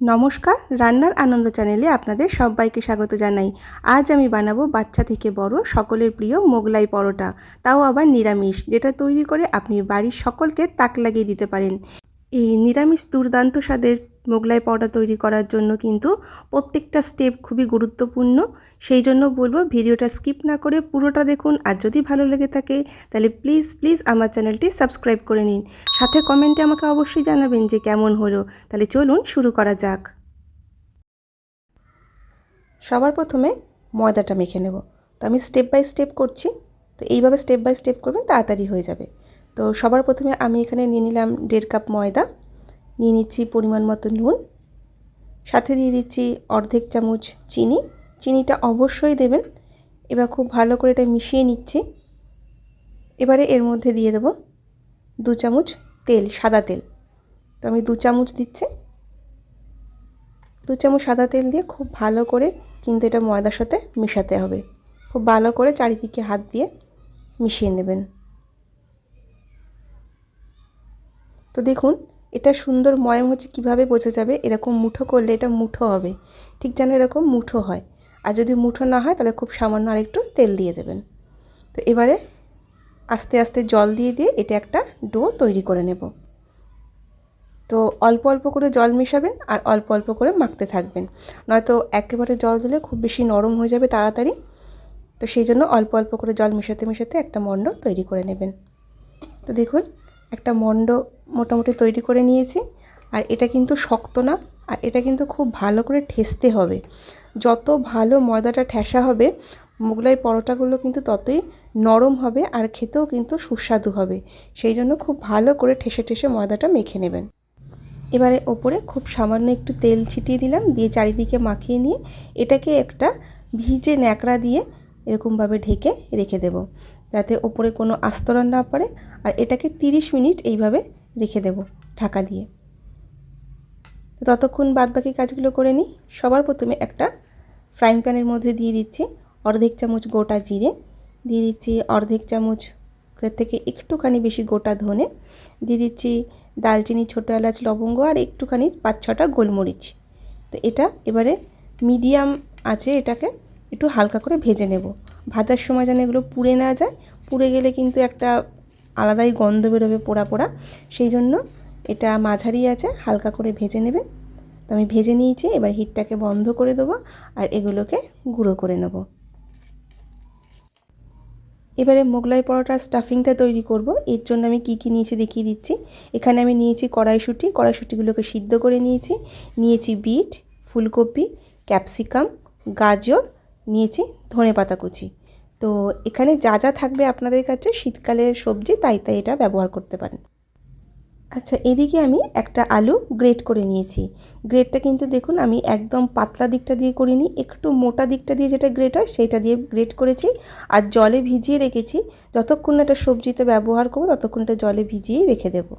নমস্কার, রান্নার আনন্দ চ্যানেলে আপনাদের সবাইকে স্বাগত জানাই। আজ আমি বানাবো বাচ্চা থেকে বড় সকলের প্রিয় মোগলাই পরোটা, তাও আবার নিরামিষ, যেটা তৈরি করে আপনি বাড়ির সকলকে তাক লাগিয়ে দিতে পারেন। এই নিরামিষ দুর্দান্ত স্বাদের মোগলাই পাউডার তৈরি করার জন্য কিন্তু প্রত্যেকটা স্টেপ খুবই গুরুত্বপূর্ণ। সেই জন্য বলব ভিডিওটা স্কিপ না করে পুরোটা দেখুন। আর যদি ভালো লেগে থাকে, তাহলে প্লিজ প্লিজ আমার চ্যানেলটি সাবস্ক্রাইব করে নিন। সাথে কমেন্টে আমাকে অবশ্যই জানাবেন যে কেমন হলো। তাহলে চলুন শুরু করা যাক। সবার প্রথমে ময়দাটা মেখে নেব। তো আমি স্টেপ বাই স্টেপ করছি। তো এইভাবে স্টেপ বাই স্টেপ করবেন, তাড়াতাড়ি হয়ে যাবে। তো সবার প্রথমে আমি এখানে নিয়ে নিলাম দেড় কাপ ময়দা। নিয়ে নিচ্ছি পরিমাণ মতো নুন। সাথে দিয়ে দিচ্ছি অর্ধেক চামচ চিনি। চিনিটা অবশ্যই দেবেন। এবার খুব ভালো করে এটা মিশিয়ে নিচ্ছি। এবারে এর মধ্যে দিয়ে দেব দু চামচ তেল, সাদা তেল। তো আমি দু চামচ দিচ্ছি। দু চামচ সাদা তেল দিয়ে খুব ভালো করে কিন্তু এটা ময়দার সাথে মেশাতে হবে। খুব ভালো করে চারিদিকে হাত দিয়ে মিশিয়ে নেবেন। তো দেখুন এটা সুন্দর ময়ম হচ্ছে কীভাবে বোঝা যাবে? এরকম মুঠো করলে এটা মুঠো হবে। ঠিক যেন এরকম মুঠো হয়। আর যদি মুঠো না হয়, তাহলে খুব সামান্য আরেকটু তেল দিয়ে দেবেন। তো এবারে আস্তে আস্তে জল দিয়ে দিয়ে এটা একটা ডো তৈরি করে নেব। তো অল্প অল্প করে জল মেশাবেন আর অল্প অল্প করে মাখতে থাকবেন। নয়তো একেবারে জল দিলে খুব বেশি নরম হয়ে যাবে তাড়াতাড়ি। তো সেই জন্য অল্প অল্প করে জল মেশাতে মেশাতে একটা মণ্ড তৈরি করে নেবেন। তো দেখুন একটা মণ্ড মোটামুটি তৈরি করে নিয়েছি। আর এটা কিন্তু শক্ত না, আর এটা কিন্তু খুব ভালো করে ঠেসতে হবে। যত ভালো ময়দাটা ঠেসা হবে, মোগলাই পরোটাগুলো কিন্তু ততই নরম হবে আর খেতেও কিন্তু সুস্বাদু হবে। সেই জন্য খুব ভালো করে ঠেসে ঠেসে ময়দাটা মেখে নেবেন। এবারে ওপরে খুব সামান্য একটু তেল ছিটিয়ে দিলাম, দিয়ে চারিদিকে মাখিয়ে নিয়ে এটাকে একটা ভিজে ন্যাকড়া দিয়ে এরকমভাবে ঢেকে রেখে দেব। যাতে ওপরে কোনো আস্তরণ না পড়ে, আর এটাকে 30 মিনিট এইভাবে রেখে দেব ঢাকা দিয়ে। ততক্ষণ বাদবাকি কাজগুলো করে নিই। সবার প্রথমে একটা ফ্রাইং প্যানের মধ্যে দিয়ে দিচ্ছি অর্ধেক চামচ গোটা জিরে, দিয়ে দিচ্ছি অর্ধেক চামচ থেকে একটুখানি বেশি গোটা ধনে, দিয়ে দিচ্ছি দালচিনি ছোটো এলাচ, লবঙ্গ আর একটুখানি পাঁচ ছটা গোলমরিচ। তো এটা এবারে মিডিয়াম আছে এটাকে একটু হালকা করে ভেজে নেব। ভাজার সময় যেন এগুলো পুড়ে না যায়, পুড়ে গেলে কিন্তু একটা আলাদাই গন্ধ বেরোবে পোড়া পোড়া। সেই জন্য এটা মাঝারি আছে, হালকা করে ভেজে নেবেন তো আমি ভেজে নিয়েছি, এবার হিটটাকে বন্ধ করে দেবো আর এগুলোকে গুঁড়ো করে নেব। এবারে মোগলাই পরোটার স্টাফিংটা তৈরি করব। এর জন্য আমি কি কি নিয়েছি দেখিয়ে দিচ্ছি। এখানে আমি নিয়েছি কড়াইশুঁটি, কড়াইশুঁটিগুলোকে সিদ্ধ করে নিয়েছি। নিয়েছি বিট, ফুলকপি, ক্যাপসিকাম, গাজর, নিয়েছি ধনে পাতা কুচি। তো এখানে যা যা থাকবে আপনাদের কাছে শীতকালের সবজি, তাই তাই এটা ব্যবহার করতে পারেন। আচ্ছা এদিকে আমি একটা আলু গ্রেট করে নিয়েছি। গ্রেটটা কিন্তু দেখুন, আমি একদম পাতলা দিকটা দিয়ে করিনি, একটু মোটা দিকটা দিয়ে যেটা গ্রেট হয় সেটা দিয়ে গ্রেট করেছি। আর জলে ভিজিয়ে রেখেছি, যতক্ষণ এটা সবজিতে ব্যবহার করব, ততক্ষণ এটা জলে ভিজিয়েই রেখে দেবো।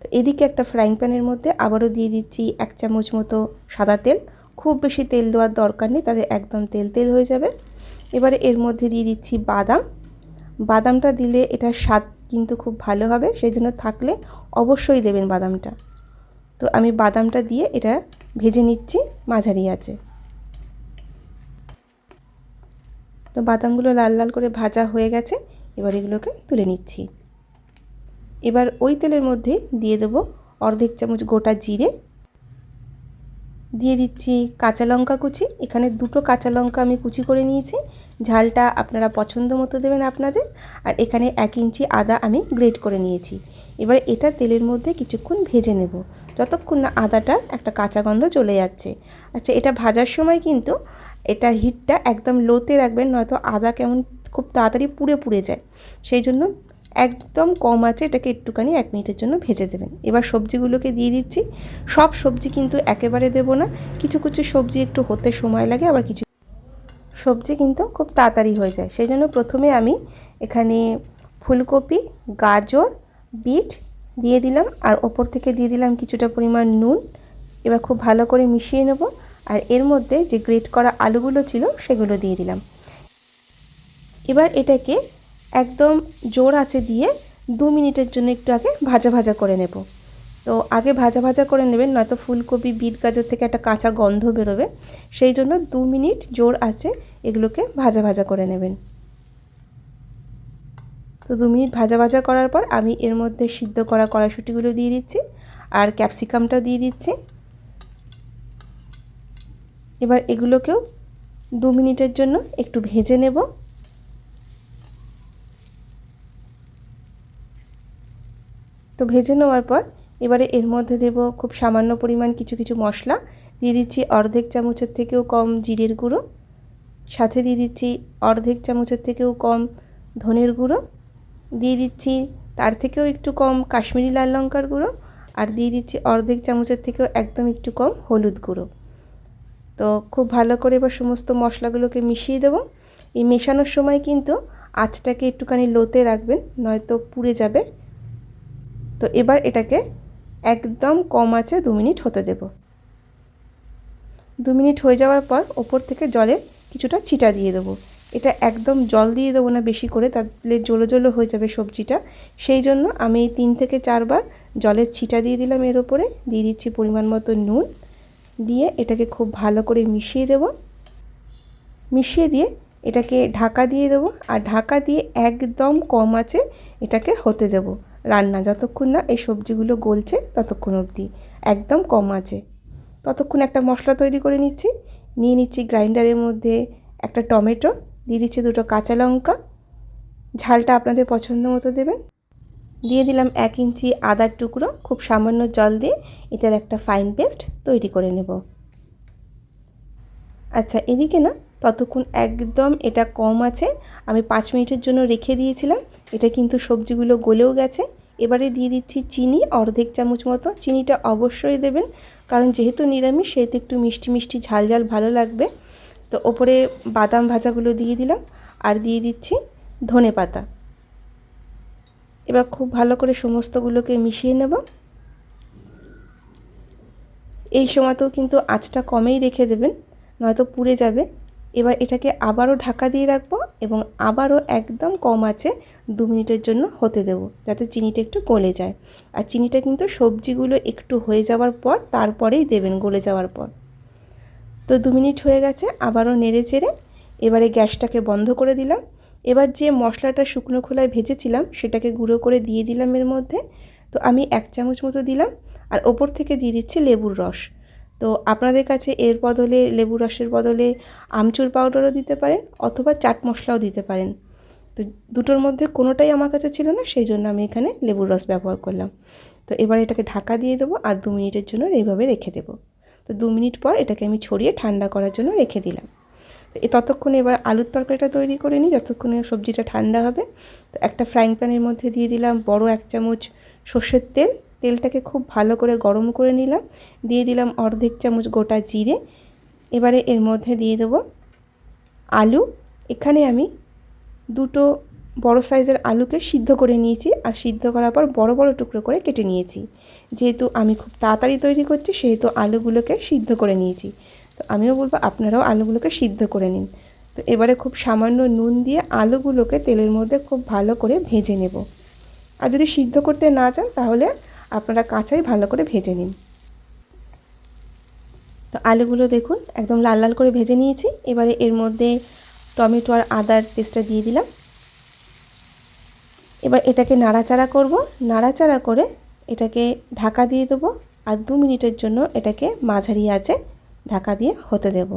তো এদিকে একটা ফ্রাইং প্যানের মধ্যে আবারও দিয়ে দিচ্ছি এক চামচ মতো সাদা তেল। খুব বেশি তেল দেওয়ার দরকার নেই, তাহলে একদম তেল তেল হয়ে যাবে। এবারে এর মধ্যে দিয়ে দিচ্ছি বাদাম। বাদামটা দিলে এটার স্বাদ কিন্তু খুব ভালো হবে সেই জন্য থাকলে অবশ্যই দেবেন বাদামটা। তো আমি বাদামটা দিয়ে এটা ভেজে নিচ্ছি, মাঝারি আছে। তো বাদামগুলো লাল লাল করে ভাজা হয়ে গেছে, এবার এগুলোকে তুলে নিচ্ছি। এবার ওই তেলের মধ্যে দিয়ে দেবো অর্ধেক চামচ গোটা জিরে দিয়ে দিচ্ছি কাঁচা লঙ্কা কুচি। এখানে দুটো কাঁচা লঙ্কা আমি কুচি করে নিয়েছি। ঝালটা আপনারা পছন্দ মতো দেবেন আপনাদের। আর এখানে এক ইঞ্চি আদা আমি গ্রেট করে নিয়েছি। এবার এটা তেলের মধ্যে কিছুক্ষণ ভেজে নেব। যতক্ষণ না আদাটা একটা কাঁচা গন্ধ চলে যাচ্ছে। আচ্ছা এটা ভাজার সময় কিন্তু এটার হিটটা একদম লোতে রাখবেন, নয়তো আদা কেমন খুব তাড়াতাড়ি পুড়ে পুড়ে যায়। সেই জন্য একদম কম আছে, এটাকে একটুখানি এক মিনিটের জন্য ভেজে দেবেন। এবার সবজিগুলোকে দিয়ে দিচ্ছি। সব সবজি কিন্তু একেবারে দেব না। কিছু কিছু সবজি একটু হতে সময় লাগে, আবার কিছু সবজি কিন্তু খুব তাড়াতাড়ি হয়ে যায়। সেই জন্য প্রথমে আমি এখানে ফুলকপি, গাজর, বিট দিয়ে দিলাম, আর ওপর থেকে দিয়ে দিলাম কিছুটা পরিমাণ নুন। এবার খুব ভালো করে মিশিয়ে নেব, আর এর মধ্যে যে গ্রেট করা আলুগুলো ছিল সেগুলো দিয়ে দিলাম। এবার এটাকে একদম জোর আছে দিয়ে দু মিনিটের জন্য একটু আগে ভাজা ভাজা করে নেব। তো আগে ভাজা ভাজা করে নেবেন, নয়তো ফুলকপি, বিট গাজর থেকে একটা কাঁচা গন্ধ বেরোবে। সেই জন্য দু মিনিট জোর আছে এগুলোকে ভাজা ভাজা করে নেবেন। তো দু মিনিট ভাজা ভাজা করার পর আমি এর মধ্যে সিদ্ধ করা কড়াইশুটিগুলো দিয়ে দিচ্ছি আর ক্যাপসিকামটাও দিয়ে দিচ্ছি। এবার এগুলোকেও দু মিনিটের জন্য একটু ভেজে নেব। তো ভেজে নেওয়ার পর এবারে এর মধ্যে দেব খুব সামান্য পরিমাণ কিছু কিছু মশলা। দিয়ে দিচ্ছি অর্ধেক চামচের থেকেও কম জিরের গুঁড়ো। সাথে দিয়ে দিচ্ছি অর্ধেক চামচের থেকেও কম ধনের গুঁড়ো। দিয়ে দিচ্ছি তার থেকেও একটু কম কাশ্মীরি লাল লঙ্কার গুঁড়ো। আর দিয়ে দিচ্ছি অর্ধেক চামচের থেকেও একদম একটু কম হলুদ গুঁড়ো। তো খুব ভালো করে এবার সমস্ত মশলাগুলোকে মিশিয়ে দেবো। এই মেশানোর সময় কিন্তু আঁচটাকে একটুখানি লোতে রাখবেন, নয়তো পুড়ে যাবে। তো এবার এটাকে একদম কম আছে দু মিনিট হতে দেব। দু মিনিট হয়ে যাওয়ার পর ওপর থেকে জলে কিছুটা ছিটা দিয়ে দেবো। এটা একদম জল দিয়ে দেবো না বেশি করে, তাহলে জলো জলো হয়ে যাবে সবজিটা। সেই জন্য আমি তিন থেকে চারবার জলের ছিটা দিয়ে দিলাম এর ওপরে। দিয়ে দিচ্ছি পরিমাণ মতো নুন। দিয়ে এটাকে খুব ভালো করে মিশিয়ে দেব। মিশিয়ে দিয়ে এটাকে ঢাকা দিয়ে দেবো। আর ঢাকা দিয়ে একদম কম আছে এটাকে হতে দেব। রান্না যতক্ষণ না এই সবজিগুলো গলছে ততক্ষণ অবধি। একদম কম আছে। ততক্ষণ একটা মশলা তৈরি করে নিচ্ছি। নিয়ে নিচ্ছি গ্রাইন্ডারের মধ্যে একটা টমেটো, দিয়ে দিচ্ছি দুটো কাঁচা লঙ্কা। ঝালটা আপনাদের পছন্দ মতো দেবেন। দিয়ে দিলাম এক ইঞ্চি আদার টুকরো, খুব সামান্য জল দিয়ে এটার একটা ফাইন পেস্ট তৈরি করে নেব। আচ্ছা এদিকে না, ততক্ষণ একদম এটা কম আছে। আমি পাঁচ মিনিটের জন্য রেখে দিয়েছিলাম। এটা কিন্তু সবজিগুলো গলেও গেছে। এবারে দিয়ে দিচ্ছি চিনি, অর্ধেক চামচ মতো। চিনিটা অবশ্যই দেবেন, কারণ যেহেতু নিরামিষ, সেহেতু একটু মিষ্টি মিষ্টি, ঝাল ঝাল ভালো লাগবে। তো ওপরে বাদাম ভাজাগুলো দিয়ে দিলাম, আর দিয়ে দিচ্ছি ধনে পাতা। এবার খুব ভালো করে সমস্তগুলোকে মিশিয়ে নেব। এই সময়তেও কিন্তু আঁচটা কমেই রেখে দেবেন, নয়তো পুড়ে যাবে। এবার এটাকে আবারও ঢাকা দিয়ে রাখব এবং আবারও একদম কম আছে দু মিনিটের জন্য হতে দেব, যাতে চিনিটা একটু গলে যায়। আর চিনিটা কিন্তু সবজিগুলো একটু হয়ে যাওয়ার পর তারপরেই দেবেন গলে যাওয়ার পর। তো দু মিনিট হয়ে গেছে, আবারও নেড়ে চেড়ে এবারে গ্যাসটাকে বন্ধ করে দিলাম। এবার যে মশলাটা শুকনো খোলায় ভেজেছিলাম, সেটাকে গুঁড়ো করে দিয়ে দিলাম এর মধ্যে। তো আমি এক চামচ মতো দিলাম, আর ওপর থেকে দিয়ে দিচ্ছি লেবুর রস। তো আপনাদের কাছে এর বদলে লেবু রসের বদলে আমচুর পাউডারও দিতে পারেন অথবা চাট মশলাও দিতে পারেন। তো দুটোর মধ্যে কোনোটাই আমার কাছে ছিল না, সেই জন্য আমি এখানে লেবুর রস ব্যবহার করলাম। তো এবার এটাকে ঢাকা দিয়ে দেবো আর দু মিনিটের জন্য এইভাবে রেখে দেবো। তো দু মিনিট পর এটাকে আমি ছড়িয়ে ঠান্ডা করার জন্য রেখে দিলাম। তো ততক্ষণে এবার আলুর তরকারিটা তৈরি করে নিই, যতক্ষণে সবজিটা ঠান্ডা হবে। তো একটা ফ্রাইং প্যানের মধ্যে দিয়ে দিলাম বড় এক চামচ সর্ষের তেল তেলটাকে খুব ভালো করে গরম করে নিলাম। দিয়ে দিলাম অর্ধেক চামচ গোটা জিরে। এবারে এর মধ্যে দিয়ে দেবো আলু। এখানে আমি দুটো বড় সাইজের আলুকে সিদ্ধ করে নিয়েছি আর সিদ্ধ করার পর বড় বড় টুকরো করে কেটে নিয়েছি। যেহেতু আমি খুব তাড়াতাড়ি তৈরি করছি, সেহেতু আলুগুলোকে সিদ্ধ করে নিয়েছি। তো আমিও বলব আপনারাও আলুগুলোকে সিদ্ধ করে নিন। তো এবারে খুব সামান্য নুন দিয়ে আলুগুলোকে তেলের মধ্যে খুব ভালো করে ভেজে নেব। আর যদি সিদ্ধ করতে না চান, তাহলে আপনারা কাঁচাই ভালো করে ভেজে নিন। তো আলুগুলো দেখুন, একদম লাল লাল করে ভেজে নিয়েছি। এবারে এর মধ্যে টমেটো আর আদার পেস্টটা দিয়ে দিলাম। এবার এটাকে নাড়াচাড়া করব। নাড়াচাড়া করে এটাকে ঢাকা দিয়ে দেবো আর দু মিনিটের জন্য এটাকে মাঝারি আছে ঢাকা দিয়ে হতে দেব।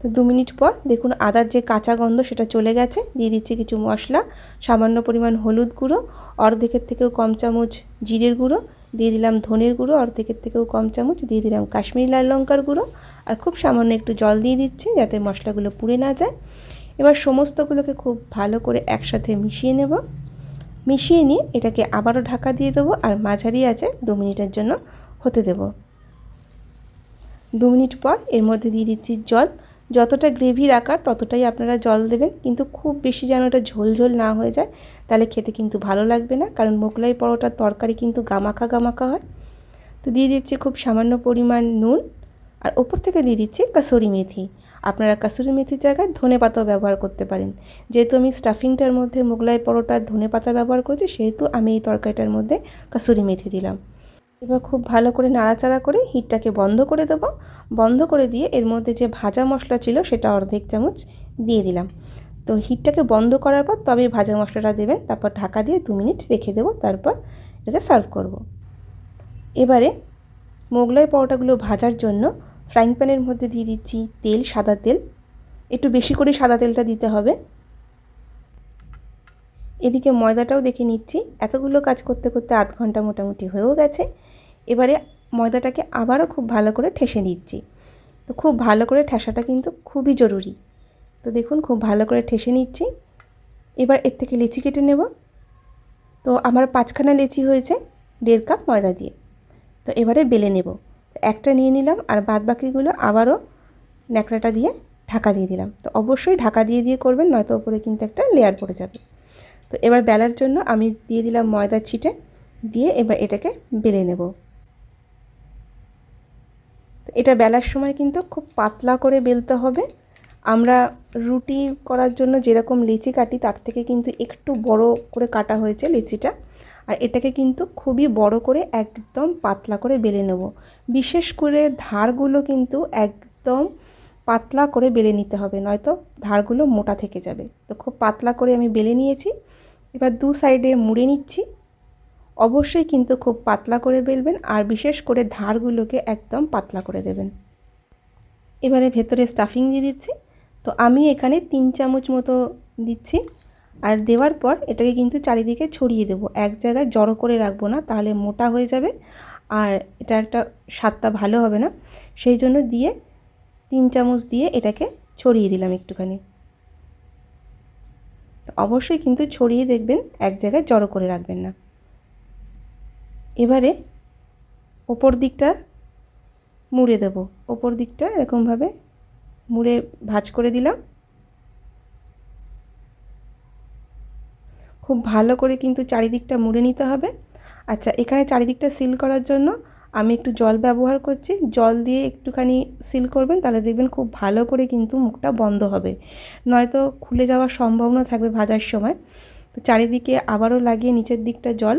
তো দু মিনিট পর দেখুন আদার যে কাঁচা গন্ধ সেটা চলে গেছে। দিয়ে দিচ্ছি কিছু মশলা, সামান্য পরিমাণ হলুদ গুঁড়ো, অর্ধেকের থেকেও কম চামচ জিরের গুঁড়ো, দিয়ে দিলাম ধনের গুঁড়ো, অর্ধেকের থেকেও কম চামচ দিয়ে দিলাম কাশ্মীরি লাল লঙ্কার গুঁড়ো, আর খুব সামান্য একটু জল দিয়ে দিচ্ছি যাতে মশলাগুলো পুড়ে না যায়। এবার সমস্তগুলোকে খুব ভালো করে একসাথে মিশিয়ে নেব। মিশিয়ে নিয়ে এটাকে আবারও ঢাকা দিয়ে দেবো আর মাঝারি আছে দু মিনিটের জন্য হতে দেব। দু মিনিট পর এর মধ্যে দিয়ে দিচ্ছি জল যতটা গ্রেভির আকার, ততটাই আপনারা জল দেবেন। কিন্তু খুব বেশি যেন ওটা ঝোল ঝোল না হয়ে যায়, তাহলে খেতে কিন্তু ভালো লাগবে না। কারণ মোগলাই পরোটার তরকারি কিন্তু গামাখা গামাখা হয়। তো দিয়ে দিচ্ছি খুব সামান্য পরিমাণ নুন, আর ওপর থেকে দিয়ে দিচ্ছি কাসরি মেথি। আপনারা কাসুরি মেথির জায়গায় ধনে পাতাও ব্যবহার করতে পারেন। যেহেতু আমি স্টাফিংটার মধ্যে মোগলাই পরোটার ধনে পাতা ব্যবহার করেছি, সেহেতু আমি এই তরকারিটার মধ্যে কাসুরি মেথি দিলাম। এবার খুব ভালো করে নাড়াচাড়া করে হিটটাকে বন্ধ করে দেবো। বন্ধ করে দিয়ে এর মধ্যে যে ভাজা মশলা ছিল সেটা অর্ধেক চামচ দিয়ে দিলাম। তো হিটটাকে বন্ধ করার পর তবে ভাজা মশলাটা দেবেন, তারপর ঢাকা দিয়ে দু মিনিট রেখে দেবো, তারপর এটাকে সার্ভ করব। এবারে মোগলাই পরোটাগুলো ভাজার জন্য ফ্রাইং প্যানের মধ্যে দিয়ে দিচ্ছি তেল, সাদা তেল। একটু বেশি করে সাদা তেলটা দিতে হবে। এদিকে ময়দাটাও দেখে নিচ্ছি। এতগুলো কাজ করতে করতে আধ ঘণ্টা মোটামুটি হয়েও গেছে। এবারে ময়দাটাকে আবারও খুব ভালো করে ঠেসে নিচ্ছি। তো খুব ভালো করে ঠেসাটা কিন্তু খুবই জরুরি। তো দেখুন, খুব ভালো করে ঠেসে নিচ্ছি। এবার এর থেকে লিচি কেটে নেব। তো আমার পাঁচখানা লিচি হয়েছে দেড় কাপ ময়দা দিয়ে। তো এবারে বেলে নেব। একটা নিয়ে নিলাম আর বাদ বাকিগুলো আবারও ন্যাকড়াটা দিয়ে ঢাকা দিয়ে দিলাম। তো অবশ্যই ঢাকা দিয়ে দিয়ে করবেন, নয়তো ওপরে কিন্তু একটা লেয়ার পড়ে যাবে। তো এবার বেলার জন্য আমি দিয়ে দিলাম ময়দার ছিটে দিয়ে এবার এটাকে বেলে নেব। এটা বেলার সময় কিন্তু খুব পাতলা করে বেলতে হবে। আমরা রুটি করার জন্য যেরকম লিচি কাটি, তার থেকে কিন্তু একটু বড় করে কাটা হয়েছে লিচিটা। আর এটাকে কিন্তু খুবই বড় করে একদম পাতলা করে বেলে নেব। বিশেষ করে ধারগুলো কিন্তু একদম পাতলা করে বেলে নিতে হবে, নয়তো ধারগুলো মোটা থেকে যাবে। তো খুব পাতলা করে আমি বেলে নিয়েছি। এবার দু সাইডে মুড়ে নিচ্ছি। অবশ্যই কিন্তু খুব পাতলা করে বেলবেন আর বিশেষ করে ধারগুলোকে একদম পাতলা করে দেবেন। এবারে ভেতরে স্টাফিং দিয়ে দিচ্ছি। তো আমি এখানে তিন চামচ মতো দিচ্ছি। আর দেওয়ার পর এটাকে কিন্তু চারিদিকে ছড়িয়ে দেবো। এক জায়গায় জড়ো করে রাখব না, তাহলে মোটা হয়ে যাবে। আর এটা একটা স্বাদটা ভালো হবে না। সেই জন্য দিয়ে তিন চামচ দিয়ে এটাকে ছড়িয়ে দিলাম একটুখানি। অবশ্যই কিন্তু ছড়িয়ে দেখবেন, এক জায়গায় জড়ো করে রাখবেন না। এবারে ওপর দিকটা মুড়ে দেব। ওপর দিকটা এরকমভাবে মুড়ে ভাজ করে দিলাম। খুব ভালো করে কিন্তু চারিদিকটা মুড়ে নিতে হবে। আচ্ছা এখানে চারিদিকটা সিল করার জন্য আমি একটু জল ব্যবহার করছি। জল দিয়ে একটুখানি সিল করবেন, তাহলে দেখবেন খুব ভালো করে কিন্তু মুখটা বন্ধ হবে। নয়তো খুলে যাওয়ার সম্ভাবনা থাকবে ভাজার সময়। তো চারিদিকে আবারও লাগিয়ে নিচের দিকটা জল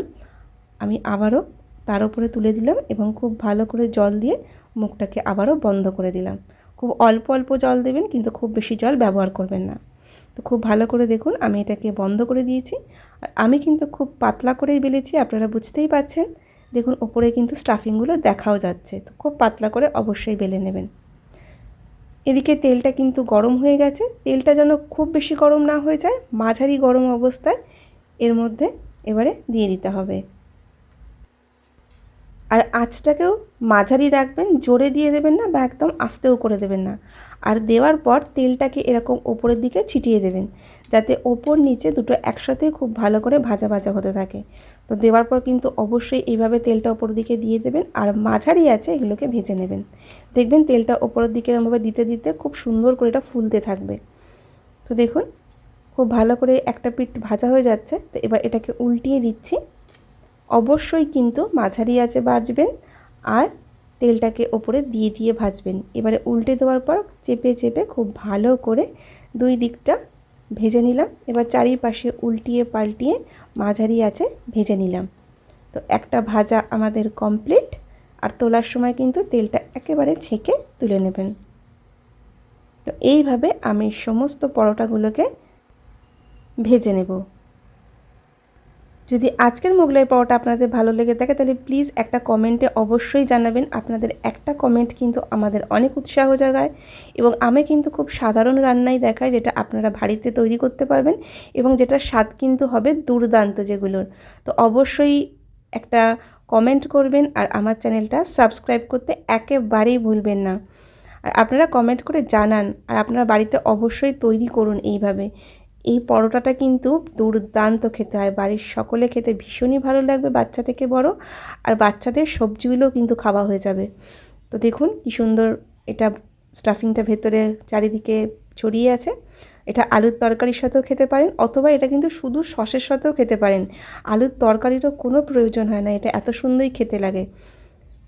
আমি আবারও তার উপরে তুলে দিলাম এবং খুব ভালো করে জল দিয়ে মুখটাকে আবারও বন্ধ করে দিলাম। খুব অল্প অল্প জল দেবেন কিন্তু খুব বেশি জল ব্যবহার করবেন না। তো খুব ভালো করে দেখুন, আমি এটাকে বন্ধ করে দিয়েছি। আর আমি কিন্তু খুব পাতলা করেই বেলেছি, আপনারা বুঝতেই পাচ্ছেন দেখুন, ওপরে কিন্তু স্টাফিংগুলো দেখাও যাচ্ছে। তো খুব পাতলা করে অবশ্যই বেলে নেবেন। এদিকে তেলটা কিন্তু গরম হয়ে গেছে। তেলটা যেন খুব বেশি গরম না হয়ে যায়, মাঝারি গরম অবস্থায় এর মধ্যে এবারে দিয়ে দিতে হবে। আর আঁচটাকেও মাঝারি রাখবেন, জোরে দিয়ে দেবেন না বা একদম আস্তেও করে দেবেন না। আর দেওয়ার পর তেলটাকে এরকম ওপরের দিকে ছিটিয়ে দেবেন, যাতে ওপর নিচে দুটো একসাথে খুব ভালো করে ভাজা ভাজা হতে থাকে। তো দেওয়ার পর কিন্তু অবশ্যই এইভাবে তেলটা ওপর দিকে দিয়ে দেবেন আর মাঝারি আছে এগুলোকে ভেজে নেবেন। দেখবেন তেলটা ওপরের দিকে এরকমভাবে দিতে দিতে খুব সুন্দর করে এটা ফুলতে থাকবে। তো দেখুন, খুব ভালো করে একটা পিঠ ভাজা হয়ে যাচ্ছে। তো এবার এটাকে উল্টিয়ে দিচ্ছি। অবশ্যই কিন্তু মাঝারি আছে বাজবেন আর তেলটাকে ওপরে দিয়ে দিয়ে ভাজবেন। এবারে উল্টে দেওয়ার পর চেপে চেপে খুব ভালো করে দুই দিকটা ভেজে নিলাম। এবার চারিপাশে উল্টিয়ে পাল্টিয়ে মাঝারি আছে ভেজে নিলাম। তো একটা ভাজা আমাদের কমপ্লিট আর তোলার সময় কিন্তু তেলটা একেবারে ছেঁকে তুলে নেবেন। তো এইভাবে আমি সমস্ত পরোটাগুলোকে ভেজে নেব। যদি আজকের মোগলাই পরোটা আপনাদের ভালো লেগে থাকে, তাহলে প্লিজ একটা কমেন্টে অবশ্যই জানাবেন। আপনাদের একটা কমেন্ট কিন্তু আমাদের অনেক উৎসাহ জাগায় এবং আমি কিন্তু খুব সাধারণ রান্নাই দেখাই যেটা আপনারা বাড়িতে তৈরি করতে পারবেন এবং যেটা স্বাদ কিন্তু হবে দুর্দান্ত যেগুলোর। তো অবশ্যই একটা কমেন্ট করবেন আর আমার চ্যানেলটা সাবস্ক্রাইব করতে একেবারেই ভুলবেন না। আর আপনারা কমেন্ট করে জানান আর আপনারা বাড়িতে অবশ্যই তৈরি করুন এইভাবে। এই পরোটাটা কিন্তু দুর্দান্ত খেতে হয়। বাড়ির সকলে খেতে ভীষণই ভালো লাগবে বাচ্চা থেকে বড়। আর বাচ্চাদের সবজিগুলোও কিন্তু খাওয়া হয়ে যাবে। তো দেখুন কী সুন্দর এটা স্টাফিংটা ভেতরে চারিদিকে ছড়িয়ে আছে। এটা আলুর তরকারির সাথেও খেতে পারেন অথবা এটা কিন্তু শুধু সসের সাথেও খেতে পারেন। আলুর তরকারিরও কোনো প্রয়োজন হয় না, এটা এত সুন্দরই খেতে লাগে।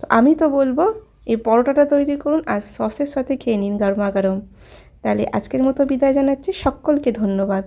তো আমি তো বলব, এই পরোটাটা তৈরি করুন আর সসের সাথে খেয়ে নিন গরমা গরম। তাহলে আজকের মতো বিদায় জানাচ্ছি। সকলকে ধন্যবাদ।